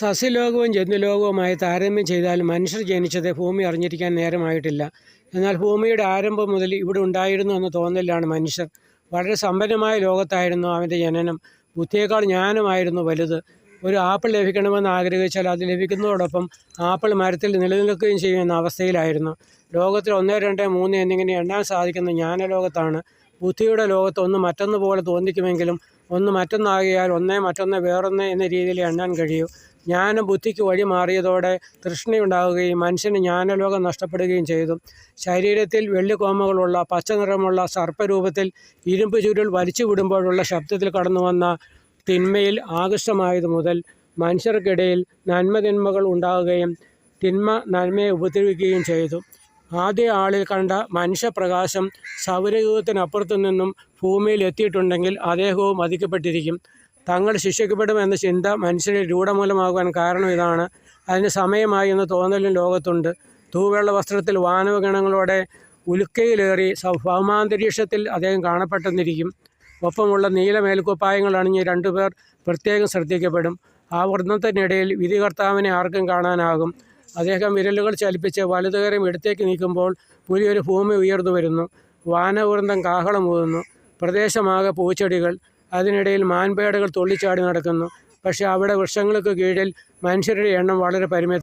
സസ്യലോകവും ജന്തുലോകവുമായി താരതമ്യം ചെയ്താൽ മനുഷ്യർ ജനിച്ചത് ഭൂമി അറിഞ്ഞിരിക്കാൻ നേരമായിട്ടില്ല. എന്നാൽ ഭൂമിയുടെ ആരംഭം മുതൽ ഇവിടെ ഉണ്ടായിരുന്നു എന്ന തോന്നലിലാണ് മനുഷ്യർ. വളരെ സമ്പന്നമായ ലോകത്തായിരുന്നു അവന്റെ ജനനം. ബുദ്ധിയേക്കാൾ ജ്ഞാനമായിരുന്നു വലുത്. ഒരു ആപ്പിൾ ലഭിക്കണമെന്ന് ആഗ്രഹിച്ചാൽ അത് ലഭിക്കുന്നതോടൊപ്പം ആപ്പിൾ മരത്തിൽ നിലനിൽക്കുകയും ചെയ്യുമെന്ന അവസ്ഥയിലായിരുന്നു. ലോകത്തിൽ ഒന്ന് രണ്ട് മൂന്ന് എന്നിങ്ങനെ എണ്ണാൻ സാധിക്കുന്ന ജ്ഞാനലോകത്താണ്. ബുദ്ധിയുടെ ലോകത്ത് ഒന്ന് മറ്റൊന്ന് പോലെ തോന്നിക്കുമെങ്കിലും ഒന്ന് മറ്റൊന്നാകിയാൽ ഒന്നേ മറ്റൊന്ന് വേറൊന്ന് എന്ന രീതിയിൽ എണ്ണാൻ കഴിയൂ. ജ്ഞാനം ബുദ്ധിക്ക് വഴി മാറിയതോടെ തൃഷ്ണയുണ്ടാവുകയും മനുഷ്യന് ജ്ഞാനലോകം നഷ്ടപ്പെടുകയും ചെയ്തു. ശരീരത്തിൽ വെള്ളിക്കോമകളുള്ള പച്ച നിറമുള്ള സർപ്പരൂപത്തിൽ ഇരുമ്പ് ചുരുൾ വലിച്ചു വിടുമ്പോഴുള്ള ശബ്ദത്തിൽ കടന്നു വന്ന തിന്മയിൽ ആകൃഷ്ടമായത് മുതൽ മനുഷ്യർക്കിടയിൽ നന്മതിന്മകൾ ഉണ്ടാവുകയും തിന്മ നന്മയെ ഉപദ്രവിക്കുകയും ചെയ്തു. ആദ്യ ആളിൽ കണ്ട മനുഷ്യപ്രകാശം സൗരയൂഹത്തിനപ്പുറത്തു നിന്നും ഭൂമിയിൽ എത്തിയിട്ടുണ്ടെങ്കിൽ അദ്ദേഹവും വധിക്കപ്പെട്ടിരിക്കും. തങ്ങൾ ശിക്ഷിക്കപ്പെടുമെന്ന ചിന്ത മനുഷ്യരിൽ രൂഢമൂലമാകുവാൻ കാരണം ഇതാണ്. അതിന് സമയമായി എന്ന തോന്നലും ലോകത്തുണ്ട്. തൂവെള്ള വസ്ത്രത്തിൽ വാനവഗണങ്ങളോടെ ഉലുക്കയിലേറി ഭൗമാന്തരീക്ഷത്തിൽ അദ്ദേഹം കാണപ്പെട്ടെന്നിരിക്കും. ഒപ്പമുള്ള നീല മേൽക്കുപ്പായങ്ങൾ അണിഞ്ഞ് രണ്ടുപേർ പ്രത്യേകം ശ്രദ്ധിക്കപ്പെടും. ആ വർണത്തിനിടയിൽ വിധികർത്താവിനെ ആർക്കും കാണാനാകും. അദ്ദേഹം വിരലുകൾ ചലിപ്പിച്ച് വലതുകരം ഇടത്തേക്ക് നീക്കുമ്പോൾ പുലിയൊരു ഭൂമി ഉയർന്നു വരുന്നു. വാനവൃന്ദം കാഹളമൂതുന്നു പ്രദേശമാകെ പൂച്ചെടികൾ. അതിനിടയിൽ മാൻപേടകൾ തുള്ളിച്ചാടി നടക്കുന്നു. പക്ഷേ അവിടെ വൃക്ഷങ്ങൾക്ക് കീഴിൽ മനുഷ്യരുടെ എണ്ണം വളരെ പരിമിതം